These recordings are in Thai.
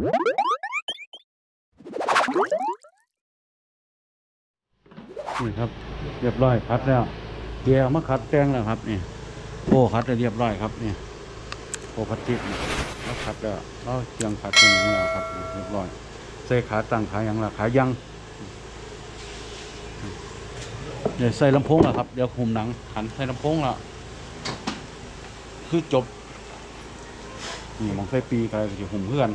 นี่ครับ เรียบร้อยคัดแล้วเกียร์มาคัดแตงแล้วครับนี่โอ้คัดเรียบร้อยครับนี่โอ้พลาสติกแล้วคัดแล้วแล้วเชียงคัดเป็นอย่างนี้แล้วครับเรียบร้อยใส่ขาตั้งขายังละขายังเดี๋ยวใส่ลำโพงแล้วครับเดี๋ยวคุมหนังหันใส่ลำโพงและคือจบนี่มองใส่ปีกันจะหุ่มเพื่อน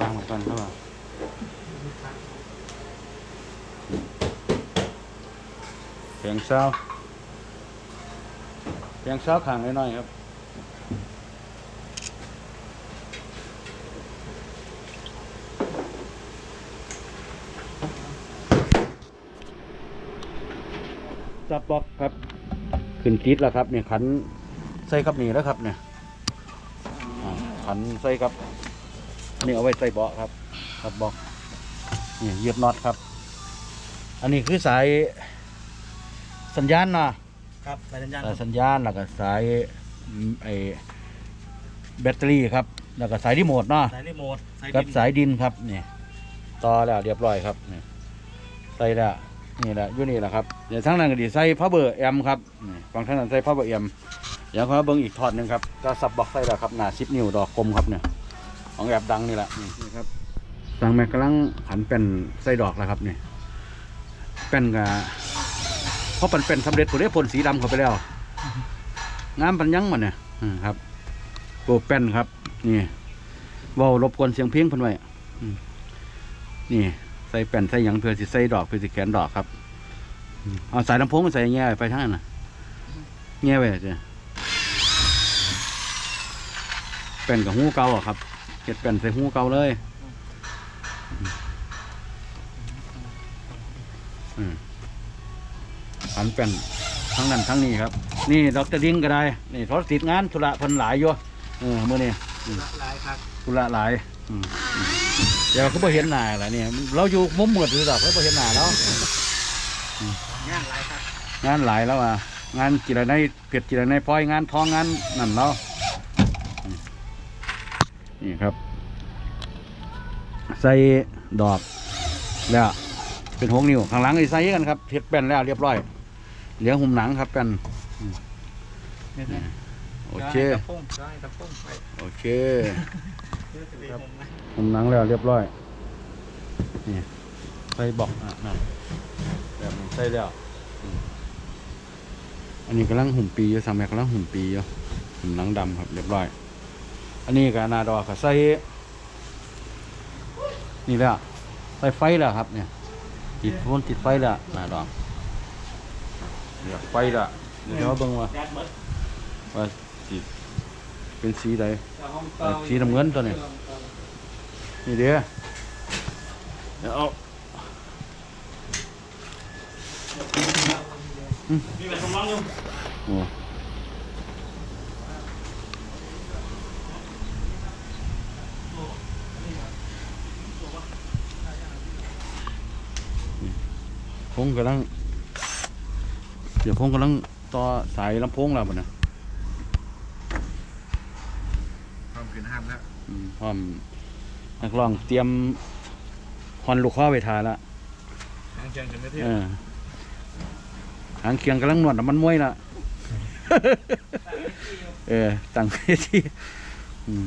วางมาก่อนครับว่าเพี ยงเช้าเพียงเช้าขางน้อยๆครับจับบ็อกครับ ขึ้นติดแล้วครับเนี่ยขันใส่กับนี่แล้วครับเนี่ยขันใส่กับนนี้เอาไว้ใส่เบาะครับ ครับบอกนี่เหยียบน็อตครับ อันนี้คือสาย สัญญาณเนาะครับสายสัญญาณสายสัญญาณแล้วก็สายอืมไอแบตเตอรี่ครับ แล้วก็สายรีโมทเนาะ สายรีโมทสายกับดินสายดินครับนี่ต่อแล้วเรียบร้อยครับนี่ใส่แล้วนี่แหละอยู่นี่แหละครับเดี๋ยวทั้งนั้นก็ดีใส่พาวเบอร์แอมครับนี่ฟังทั้งนั้นใส่พาวเบอร์แอมเดี๋ยวเขาเบิ้งอีกทอดหนึ่งครับก็สับบอกใส่แล้วครับหนาสิบนิ้วดอกกลมครับเนี่ยของแอบดังนี่แหละนี่ครับสั่งแม่กำลังหันเป็นใส่ดอกแล้วครับนี่เป็นกะ เพราะเป็นเป็นสำเร็จผมได้ผลสีดำเข้าไปแล้วงามปันยังมันเนี่ยอืมครับตัวแป้นครับ นี่ว้ารบกวนเสียงเพลงพิ่นไว้นี่ ใส่แป้นใส่หยังเพื่อสิใส่ดอกเพื่อสิแขนดอกครับอืมเอาสายลำโพงใส่แง่ไปทางนั้นน่ะแง่ไว้จ้ะแป้นกับหูเก่าอะครับเก็ดแป้นใส่หูเก่าเลย อืม ขันแป้นทั้งนั้นทั้งนี้ครับ นี่ดรดิ้งก็ได้ นี่ทศติดงานธุระเพิ่นหลายอยู่เออมื่อนี้หลายครับธุระหลายอืมอืมเดี๋ยวเขาไ่เห็นหน้าแหละเนี่ยเราอยู่มุมมืดหรือเปล่าเขาไ่เห็นหน้าแล้วงานหลายครับงานหลายแล้วอะงานกีฬาในเผ็ดกีฬาในพลอยงานท้องงานนั่นแล้วอืมนี่ครับ ใส่ดอกแล้วเป็นหกนิ้วข้างหลังอีกใส่กันครับเผ็ดแป้นแล้วเรียบร้อย เหลือหุ่มหนังครับแป้นเนี่ยนะโอเคตะพุ่งได้ตะพุ่งไปโอเคครับหุ่มหนังแล้วเรียบร้อย นี่ใส่บอกอะนั่นแบบนี้ใส่แล้วอืมอันนี้กำลังหุ่มปีอยู่สามแม่กำลังหุ่มปีอยู่หุ่มหนังดำครับเรียบร้อย อันนี้ก็นาดอกก็ใส่ นี่แหละใส่ไฟแล้วครับเนี่ยติดโฟนติดไฟแล้วนาดอก เรียกไฟแล้วเดี๋ยวเราเบิ่งว่าแก๊สเบิดว่าสีเป็นสีใดเอ่อสีน้ำเงินตัวนี้นี่เด้อเดี๋ยวเอามีแบบสมองอยู่โอ้พงกำลังเดี๋ยวพงกำลังต่อสายลำโพงแล้วบ่นะความขึ้นห้ามแล้วอืมพร้อมนักร้องเตรียมคอนลูกข้อไปทาแล้วทางเชียงถึงไม่เที่ยเออหางเคียงกำลังนวดน้ำมันมวยละเออตั้งเวทีอืม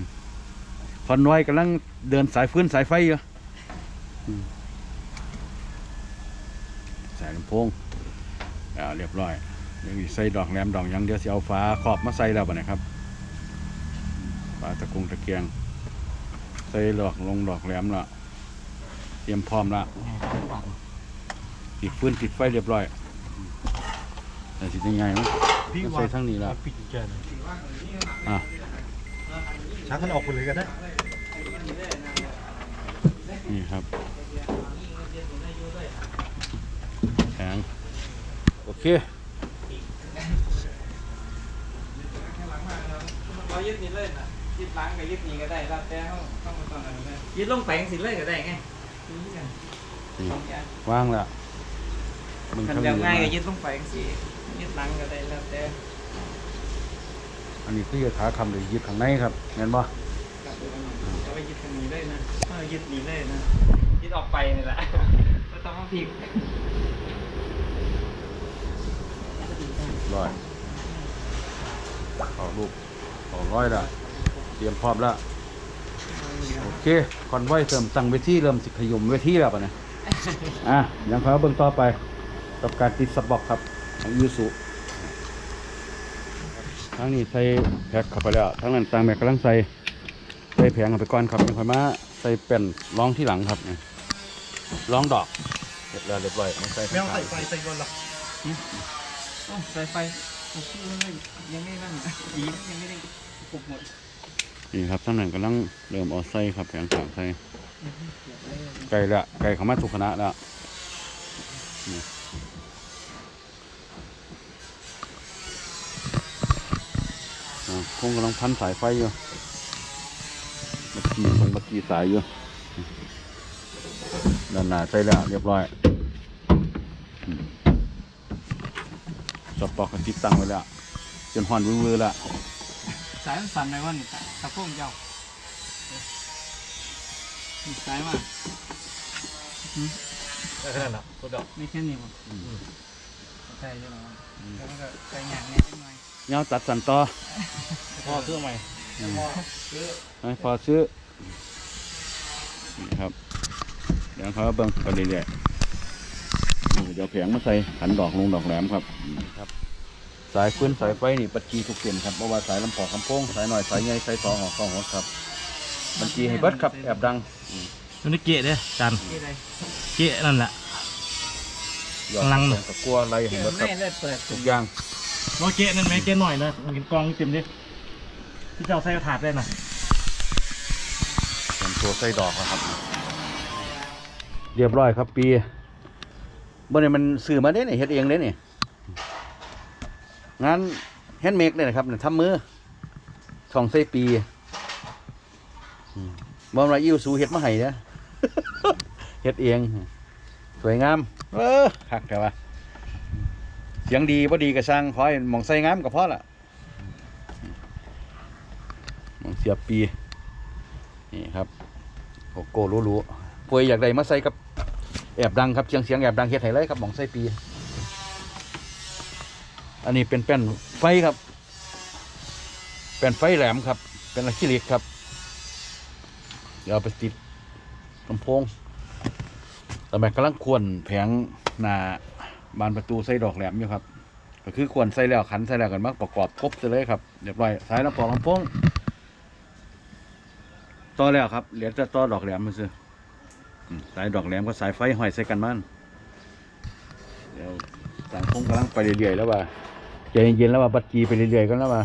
คอนน้อยกำลังเดินสายฟื้นสายไฟอยู่อืมสายลำโพง อ่าเรียบร้อยเดี๋ยวอีใส่ดอกแหลมดอกหยังเดี๋ยวสิเอาฟ้าขอบมาใส่แล้วบ่นะครับฟ้าตะกุงตะเกียง ใส่ดอกลงดอกแหลมละเตรียมพร้อมละติดฟืนติดไฟเรียบร้อยแต่สิยังไงมั้งใส่ทั้งนี้แล้วปิดแก๊สอะชักมันออกไปเลยก็ได้นี่ครับแข็ง โอเคร้อยยึดนี่เล่นอะยึดล้างกับยึดนี้ก็ได้รับแต่เข้าเข้ามาตอนนั้นเลยยึดลงไปสิเลยก็ได้ไงนี่กันนี่สองอย่างว่างแล้วมึงคันทำเดียวง่ายก็อยึดลงไปสิยึดล้างก็ได้รับแต่อันนี้คือขาคำหรือยึดข้างในครับเห็นบ่กลับไปวันนี้จะไปยึดทางนี้ได้นะเออยึดนี้ได้นะยึดออกไปนี่แหละก็ต้องมาพลิก ร้อยออกลูกออกร้อยแล้วเตรียมพร้อมแล้วโอเคคอนไว้เสริมตั้งเวทีเริ่มสิขยมเวทีแล้วปะเนี่ยอะยังขอเบิ่งต่อไปกับการติดสปอกครับของยูสุทั้งนี้ใส่แพ็คเข้าไปแล้วทั้งนั้นต่างแม็กกำลังใส่ใส่แผงเข้าไปก่อนครับยังค่อยมาใส่เป็นรองที่หลังครับนี่รองดอกเรียบร้อยเรียบร้อยไม่ใส่ไม่ต้องใส่ไฟใส่ก่อนหรอกโอ้ สายไฟโอ้โหยังไม่นั่นอีกยังไม่ได้ปลุกหมดนี่ครับทั้งนั้นกำลังเริ่มเอาใส่ครับแผงสามใส่ไก่ละไก่เขามาทุกคณะแล้วนี่อ่าคงกำลังพันสายไฟอยู่บักกี้มันบักกี้สายอยู่ด้านหน้าใส่แล้วเรียบร้อยอืม สปอกก็ติดตั้งไว้แล้ว จนหอนวือๆแล้วสายมันสั่นในวันนี้ตะโพงเจ้าสายมาได้ขนาดนั้นตัวดอกไม่แค่นี้มั้งใช่ใช่ไหมแล้วก็ใส่หยางแน่นิดหน่อยเงาตัดสันต่อพ่อเครื่องใหม่อืมให้พอซื้อนี่ครับเดี๋ยวเขาเบิ่งไปเรื่อยๆนี่ เดี๋ยวแผงมาใส่ขันดอกลงดอกแหลมครับนี่ครับ สายฟื้นสายไฟนี่ปัจจีทุกเส้นครับเพราะว่าสายลำปอกลำโพงสายหน่อยสายใหญ่สายต่อออกเข้าหัวครับบัญชีให้เบิดครับแอบดังมันนี่เกะเด้จันที่ไรเกะนั่นแหละยอดกำลังแสกับกลัวอะไรให้เกี่ยวเบิดครับไม่ได้เปิดทุกอย่างว่าเกะนั่นไหมเกะหน่อยนะมันกินกองเต็มดิที่เจ้าใส่กระถาดได้น่ะเป็นตัวใส่ดอกแล้วครับ เรียบร้อยครับปี เมื่อนี้มันซื้อมาได้เนี่ยเฮ็ดเองเลยนี่งานแฮนด์เมดเลยนะครับเนี่ยทำมือสองไส้ปีบอมไรอิวสูเฮ็ดมาให้นะเฮ็ดเองสวยงาม เออคักแต่ว่าเสียงดีบ่ดีก็ช่างขอให้หมองใส่งามก็พอละหมองเสียบปี นี่ครับโกโก้รู้ๆป่วยอยากได้มาใส่กับ แอบดังครับเสียงเสียงแอบดังเฮ็ดให้เลยครับหมองใส่ปี อันนี้เป็นแป้นไฟครับเป็นไฟแหลมครับ เป็นอะคริลิกครับ เดี๋ยวเอาไปติดลำโพงแต่แม่กำลังควรแผงหน้าบานประตูใส่ดอกแหลมอยู่ครับ ก็คือควรใส่แล้วขันใส่แล้วกันมากประกอบครบเลยครับเรียบร้อยสายลำโพงลำโพงต่อแล้วครับเหลือแต่ต่อดอกแหลมมาซื้อ สายดอกแหลมก็สายไฟห้อยใส่กันมันเดี๋ยวสังคมกำลังไปเรื่อยๆแล้วว่าใจเย็นๆแล้วว่าบัดจีไปเรื่อยๆกันแล้วว่า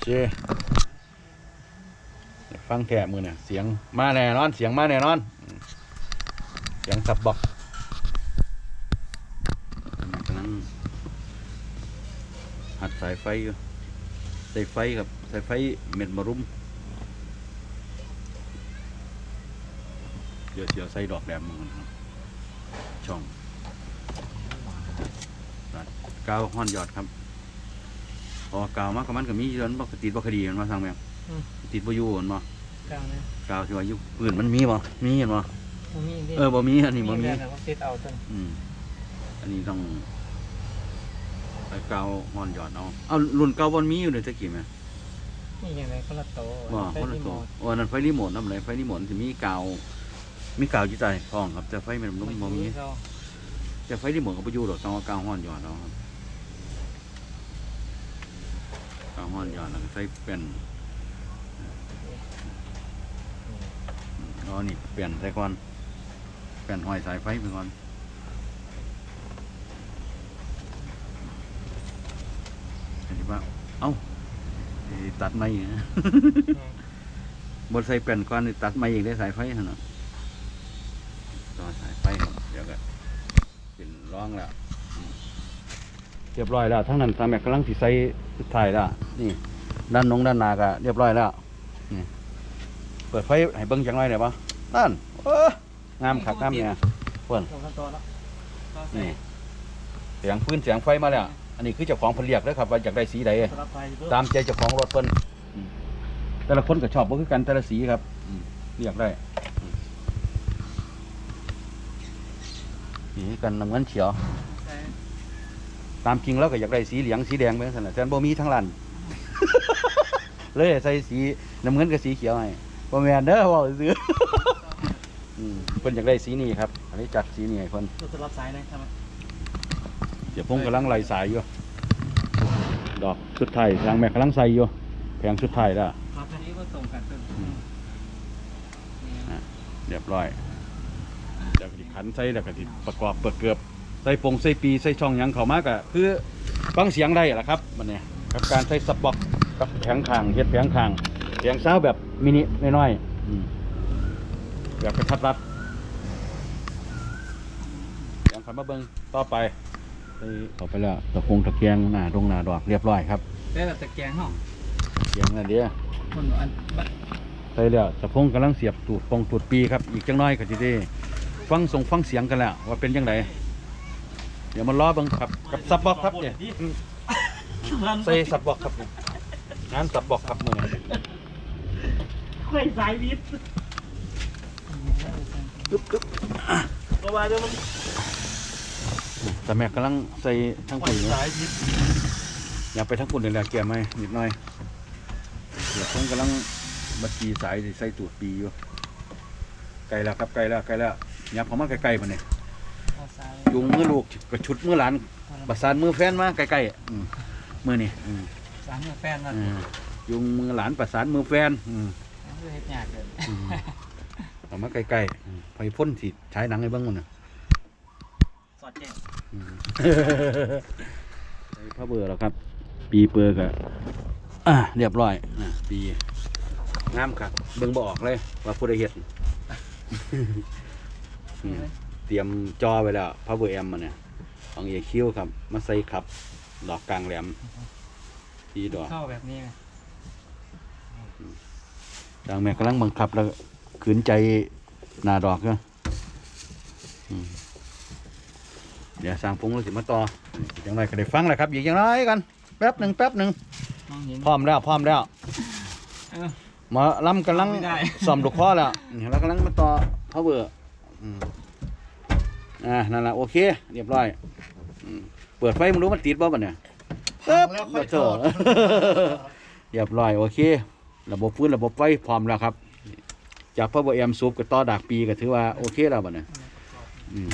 เคเดี๋ยวฟังแถมือเนี่ยเสียงมาแน่นอน เสียงมาแน่นอน เสียงสับบอกกำลังหัดสายไฟอยู่ใสายไฟครับ สายไฟเม็ดมะรุมเดี๋ยวเสียวใส่ดอกแดงมันครับ ช่องรัดกาวห้อนยอดครับพอกาวมากกับมันก็มีเยอะบ่ติดบ่คดีมันมาทางแมวติดบ่อยู่มันบ่กลางนะกาวที่ว่าอยู่ปืนมันมีบ่มีเห็นบ่บ่มีนี่เออบ่มีอันนี้บ่มีแต่ว่าติดเอาต้นอืมอันนี้ต้องไปกาวห้อนยอดเอาเอารุ่นเก่าบ่มีอยู่เลยตะกี้แม่ นี่ยังไงคนละโตบ่ใส่คนละรีโมตัวทโอ้อันนั้นไฟรีโมทนำไหนไฟรีโมทสิมีกาว มีกาวอยู่ใต้ท้องครับแต่ไฟมันบ่มีเราแต่ไฟที่หมดก็ไปอยู่หรอกต้องเอากาวห้อนหยอดเอาครับกาวห้อนหยอดแล้วก็ใส่เป็นอ๋อนี่เปลี่ยนใส่ก่อนเปลี่ยนห้อยสายไฟไปก่อนเห็นปะเอ้าไอ้ ตัดไม่อีกนะบนใส่เปลี่ยนก่อนนี่ตัดไม่อีกได้สายไฟหั่นน่ะต่อสายไฟครับเดี๋ยวก็เป็นร้องแล้วอืมโอเครียบร้อยแล้วทั้งนั้นตามแม็กกำลังสิใส่สุดท้ายแล้วนี่ด้านนงด้านหนาก็เรียบร้อยแล้วนี่เปิดไฟให้เบิ่งจังไรได้ปะนั่นเอองามคักงามเนี่ยเพื่อนลงขั้นตอนแล้วนี่เสียงพื้นเสียงไฟมาแล้ว อันนี้คือเจ้าของเพิ่นเรียกเลยครับว่าอยากได้สีใดสลับไปเพิ่ตามใจเจ้าของรถเพิ่นอืมแต่ละคนก็ชอบบ่คือกันแต่ละสีครับอืมเรียกได้อืมสีกันน้ำเงินเขียวใช่ตามจริงแล้วก็อยากได้สีเหลืองสีแดงไปสั่นน่ะแต่บ่มีทั้งร้านเลยใส่สีน้ำเงินกับสีเขียวให้บ่แม่นเด้อเว่าซื่ออืมเพิ่นอยากได้สีนี้ครับอันนี้จัดสีนี้ให้เพิ่นตัวสลับสายนะทำไมเดี๋ยวผมกำลังไล่สายอยู่ ดอกชุดไทายทางแม่กำลังใส่อยู่แพงชุดไทายแล้ว ครับอันนี้ก็ส่งกันเป็นอืมเรียบร้อยแล้วก็สิขันใส่แล้วก็สิประกอบเปิดเกือบใส่ปงใส่ปีใส่ช่องหยังเข้ามาก็คือฟังเสียงได้แหละครับมันเนี่ยกับการใส่ซับบ็อกกับแผงคางเฮ็ดแผงคางเสียงเช้าแบบมินิน้อยๆอืมแบบกระทัดรัดเสียงขันมาเบิ่งต่อไปใส่ ต่อไปแล้วตะคงตะเกียงหน้าดงหน้าดอกเรียบร้อยครับได้แบบตะแกรงห้องเสียงนั่นเดียวคนอันบัดใส่แล้วตะพงกำลังเสียบตูดปงตูดปีครับอีกจังน้อยก็จะได้ฟังส่งฟังเสียงกันแล้วว่าเป็นยังไงเดี๋ยวมันล้อเบังครับกับซับบอกครับเนี่ยอืมใส่ซับบอกครับเนี่ยงานซับบอกครับมือนี้เคยสายวิทย์ตึ๊บตึ๊บก็ว่าเดี๋ยวมัน แต่แม่กำลังใส่ทั้งเคคนยอยู่สายวิทย์อยากไปทั้งคนเลยแหละเกี่ยไหมนิดหน่อยเดี๋ยวผมกำลังบัดกีสายสิใส่ตูดปีอยู่ ไกลแล้วครับไกลแล้วไกลแล้วยับเข้ามาใกล้ๆมันเนี่ยเอาซ้ายยุงมือลูกกระชุดมือหลานประสานมือแฟนมาใกล้ๆอืมมือนี่อืมสามมือแฟนนั่นอืมยุงมือหลานประสานมือแฟนอืมนั่นคือเฮ็ดยากเกินอืมเอามาใกล้ๆอืมไปพ่นสิใช้หนังให้เบิ้งมันน่ะ สอดแจ้งอืม ใส่ผ้าเบื่อแล้วครับ ปีเปลือกอะอะเรียบร้อยอะปีงามครับเบิ้งบออกเลย ว่าผู้ใดเห็ดอืมเตรียมจอไว้แล้วผ้าเบื่อแอมมันเนี่ยของเอคิวครับ มาใส่ขับ ดอกกลางแหลมสีดอกเข้าแบบนี้ไงดังแม่กำลังบังคับแล้วขืนใจหนาดอกเนาะอืม เดี๋ยวสร้างพงแล้วสิมาต่ออย่างไรก็ได้ฟังแหละครับอีกอย่างไรกันแป๊บหนึ่งแป๊บหนึ่งมองเห็นพร้อมแล้วพร้อมแล้วเออ หมาล้ำกำลังไม่ได้ ซ่อมลูกคอแล้วนี่เรากำลังมาต่อพาวเวอร์อ่านั่นแหละโอเค เรียบร้อยอืมเปิดไฟมึงรู้มันติดบ่ปะเนี่ยปึ๊บแล้วค่อยเถถออะดเรียบร้อยโอเค ระบบฟื้นระบบไฟพร้อมแล้วครับ จากพาวเวอร์แอมซูปกับต่อดากปีก็ถือว่าโอเคแล้วบัดเนี่ยอืม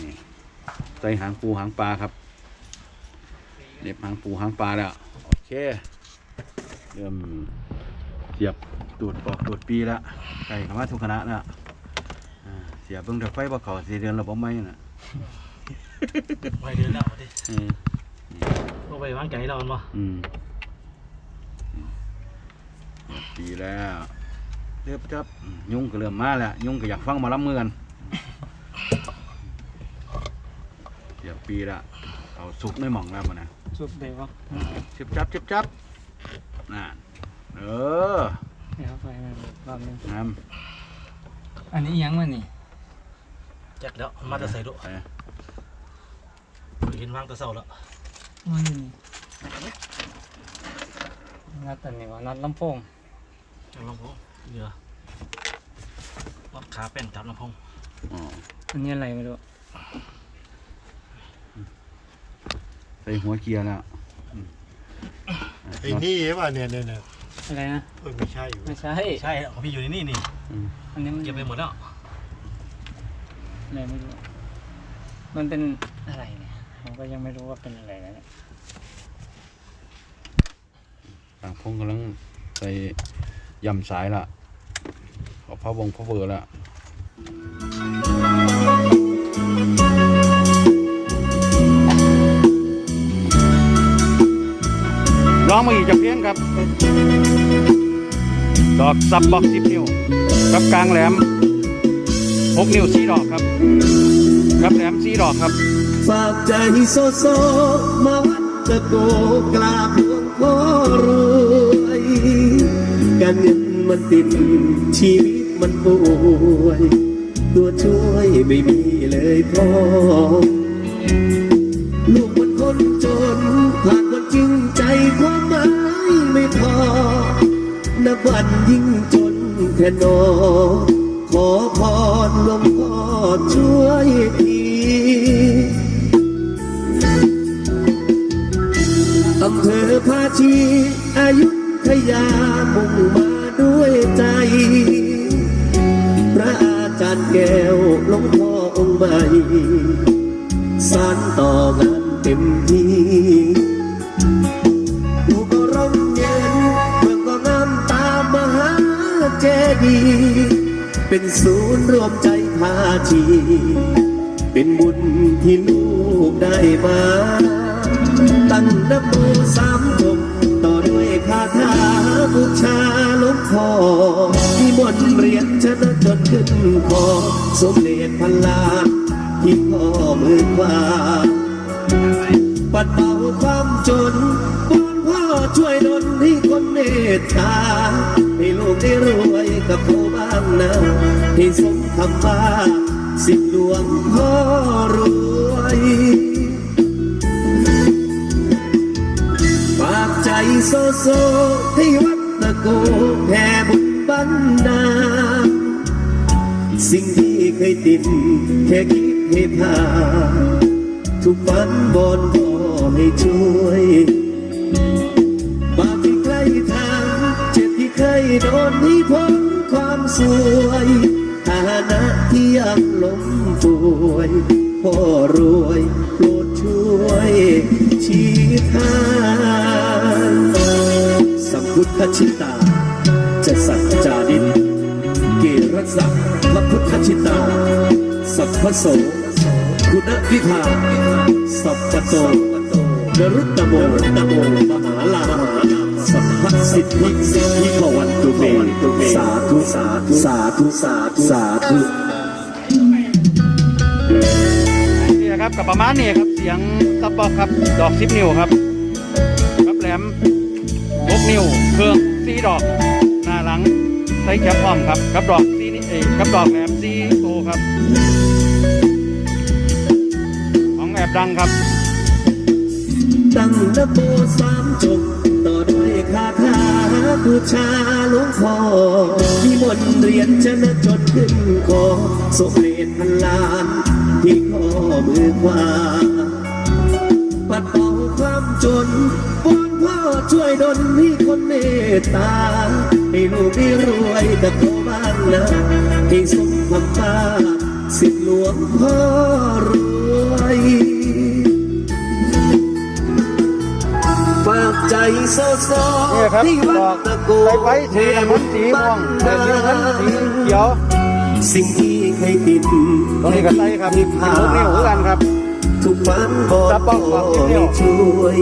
นี่ใส่หางปูหางปลาครับเน็บหางปูหางปลาแล้ว โอเค เริ่มเสียบตูดปอกตูดปีแล้วใส่เข้ามาทุกคณะแล้วอ่าเสียบเบิ่งแต่ไฟบ่เขาสีเดือนระบบไม่น่ะไปเดินแล้วดิเออก็ไปวางใจเราเนาะอืมอืมปีแล้วเรียบจับอืมยุงก็เริ่มมาแล้ว ยุงก็อยากฟังหมาล้ำมือกัน เดี๋ยวปีละเอาสุกในหม่องแล้วมันนะสุดเดียวชิบจับชิบจับน่นเออเดี๋ยวไปมันรอบนึงน้อันนี้ยังมันนี่แจ็คแล้วมาจะใส่ดูำไปเห็นวางแตะเสาแล้วมันนัดตันนี่ว่านัดลำโพงจับลำโพงเหลือรถขาเป็นจับลำโพงอ๋ออันนี้อะไรไม่รู้ ใส่หัวเกียร์แล้วอืมไอ้นี่ใช่ป่ะเนี่ยเนี่ยเนี่ยอะไรนะเอ้ยไม่ใช่อยู่ไม่ใช่ใช่ของพี่อยู่ในนี่นี่อืมอันนี้มันเก็บไปหมดแล้วอะไรไม่รู้มันเป็นอะไรเนี่ยผมก็ยังไม่รู้ว่าเป็นอะไรนะเนี่ยต่างพงกำลังใส่ยำสายละขอพระวงพระเวอร์ละ ร้องมาอีกจะเพียงครับ ดอกซับบอกสิบนิ้วกับกลางแหลมหกนิ้วสี่ดอกครับกับแหลมสี่ดอกครับ ฝากใจโซโซมาวัดตะโกกราบหลวงพ่อรวยการเงินมันติดชีวิตมันป่วย ตัวช่วยไม่มีเลยพ่อลูกมันคนจนผ่าน จริงใจความหมายไม่พอ นับวันยิ่งจนแค่นอ ขอพรหลวงพ่อช่วยทีอำเภอภาชีอายุทยามุ่งมาด้วยใจ พระอาจารย์แก้วหลวงพ่อองค์ใหม่สานต่องานเต็มที่ ดูก็ร่มเย็นเมืองก็งามตามมหาเจดีย์เป็นศูนย์รวมใจพาชีเป็นบุญที่ลูกได้มา ตั้งนโมสามจบต่อด้วยคาถาบูชาหลวงพ่อที่มนเรียนชนะจนขึ้นคอสมเด็จพันลาที่พ่อมือขวา ปัดเป่าความจนบอนพ่อช่วยดลให้คนเมตตาให้ลูกได้รวยกับเขาบ้างนะให้สมคำว่าสิบหลวงพ่อรวยฝากใจโซโซให้วัดตะโกแผ่บุญบันดาสิ่งที่เคยติดแค่คิดให้ผ่านทุกฝันบนขอ ให้ช่วยบาปที่ใครทำเจ็บที่เคยโดนให้พ้นความสวยฐานะที่ยังล้มป่วยพ่อรวยโปรดช่วยชี้ทางสัมพุทธชิตา จะสัจจานินเกรัสสะพระพุทธชิตา สัพพโสคุณพิธาสัพพโต นรุตตโมตโมมหาลาสัพพสิทธิสิทธิภวันตุเมสาธุสาธุสาธุสาธุสาธุนี่นะครับกับประมาณนี้ครับเสียงซับบอกครับดอกสิบนิ้วครับครับแหลมหกนิ้วเครื่องสี่ดอก หน้าหลังใช้แคปพร้อมครับกับดอกสี่นี่เอกับดอกแหลมสี่โตครับ ของแอบดังครับ นโมสามจบต่อด้วยคาถาบูชาหลวงพ่อที่มนเรียนชนะจนขึ้นคอสมเด็จพันล้านที่ข้อมือขวาปัดเป่าความจนวอนพ่อช่วยดลให้คนเมตตาให้ลูกได้รวยกับเขาบ้างนะให้สมความตาสิทธิหลวงพ่อรวย ใจโซโซนี่ครับที่วัดดอกตะโกใบไม้สีน้ำมันสีม่วงใบสีน้ำมันสีเขียว สิ่งที่เคยติดตรงนี้ก็ใส่ครับที่หผ่ากนิ้วเหมือนกันครับ ทุกฝันบอซักบบอกบอกนิดเดียวให้ช่วย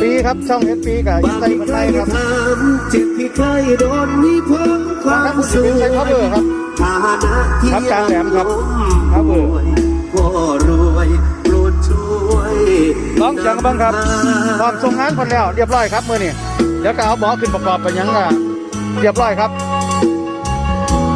ปีครับช่องเอสปีกับอินบางไซที่มันใครไทยครับทำจิตที่ใครโดนนี่พ้นความสวยใช้ cover ครับฐานะที่ครับกลางแหลมครับล้ cover พ่อรวยโปรดช่วย ร้องเสียงกันบ้างครับพร้อมส่งงานคนแล้ว เรียบร้อยครับมือนี่เดี๋ยวก็เอาหมอขึ้นประกอบไปยังอะเรียบร้อยครับ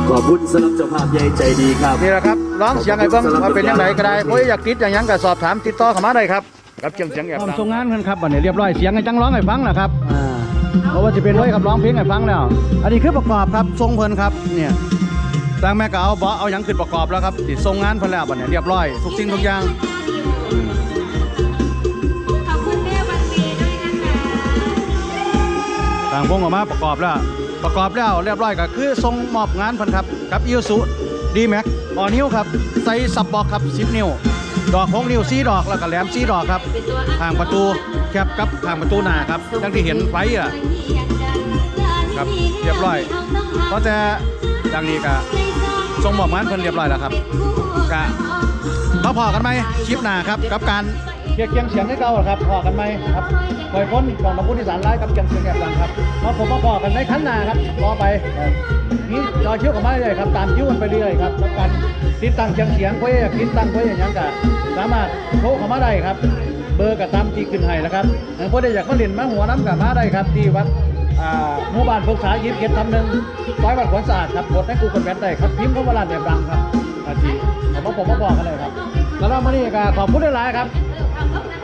ขอบคุณสำหรับเจ้าภาพใหญ่ใจดีครับนี่แหละครับร้องเสียงไอ้เบิ้งว่าเป็นยังไงก็ได้เพราะอยากติดอย่างยังก็สอบถามติดต่อเข้ามาได้ครับกับเสียงเสียงแอบส่งงานกันครับบัดนี้เรียบร้อยเสียงไอ้จังร้องให้ฟังนะครับอ่าเพราะว่าจะเป็นไว้กับร้องเพลงให้ฟังแล้ว อันนี้คือประกอบครับทรงเพิ่นครับเนี่ยทางแม่ก็เอาเบาะเอาหยังขึ้นประกอบแล้วครับติดทรงงานเพิ่นแล้วบัดนี้เรียบร้อยทุกสิ่งทุกอย่างางพงออกมาประกอบแล้ว ประกอบแล้วเรียบร้อยก็คือทรงมอบงานพิ่นครับกับอิวสุดีแม็กออนิ้วครับใส่สับบอกครับ10นิ้วดอก6นิ้ว4ดอกแล้วก็แหลม4ดอกครับทางประตูแคบกับทางประตูหน้าครับทั้งที่เห็นไฟอะครับเรียบร้อยเพราะดังนี้ก็ทรงมอบงานเพิ่นเรียบร้อยแล้วครับกะมาพอกันไหมคลิปหน้าครับกับการ เกียร์เคียงเสียงให้เก่าครับพอกันไหมครับคอยพ้นกล่องน้ำพุที่สารไล่กับเกียงเสียงแอบดังครับมาะผมมาพอกันในขั้นหน้าครับรอไปนี่รอคิวกับมาเลยครับตามคิ้วกันไปเรื่อยครับแล้วการติดตั้งเสียงเสียงเพื่อติดตั้งเพื่ออย่างนั้นก็สามารถโทรเข้ามาได้ครับ เบอร์กับตามที่ขึ้นให้แล้วครับเพื่อได้อยากมาเล่นมาหัวน้ำกับมาได้ครับที่วัดหมู่บ้านพฤกษายิบเก็ดทำหนึ่งซอยวัดขวัญสะอาดครับกดให้กูกดแบนได้ครับพิมพ์คำว่าร้านแบบดังครับอาจีผมมาผมมาบอกกันเลยครับแล้วเรามานี่ก็ขอบคุณหลายๆครับ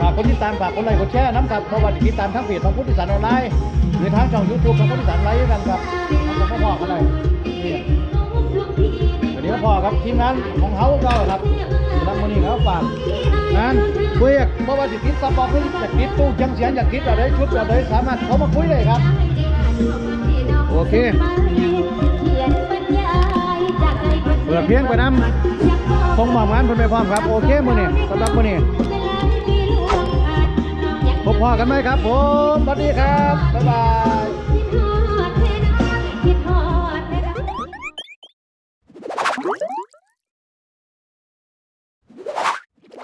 ากคนติดตามฝากคนไลค์กดแชร์น้ำครับเพราะว่าติดตามทั้งเพจของพุทธิสารออนไลน์หรือทางช่องยูทูบของพุทธิสารไลฟ์ด้วยกันครับผมก็บอกกันเลยนี่วันนี้ก็พอครับทีมงานของเขาก็ครับสำหรับวันนี้เขาฝากงานคุยกับเพราะว่าสิทธิสปอร์ตเพื่อจะกิดตู้จังเสียงอยากกิดอะไรชุดอะไรสามารถเขามาคุยเลยครับโอเคเปิดเพลงไปน้ำส่งหมอบงานเพิ่นไปพร้อมครับ โอเคมือนี้สำหรับมือนี้ พบพอกันไหมครับผมสวัสดีครับ บ๊ายบาย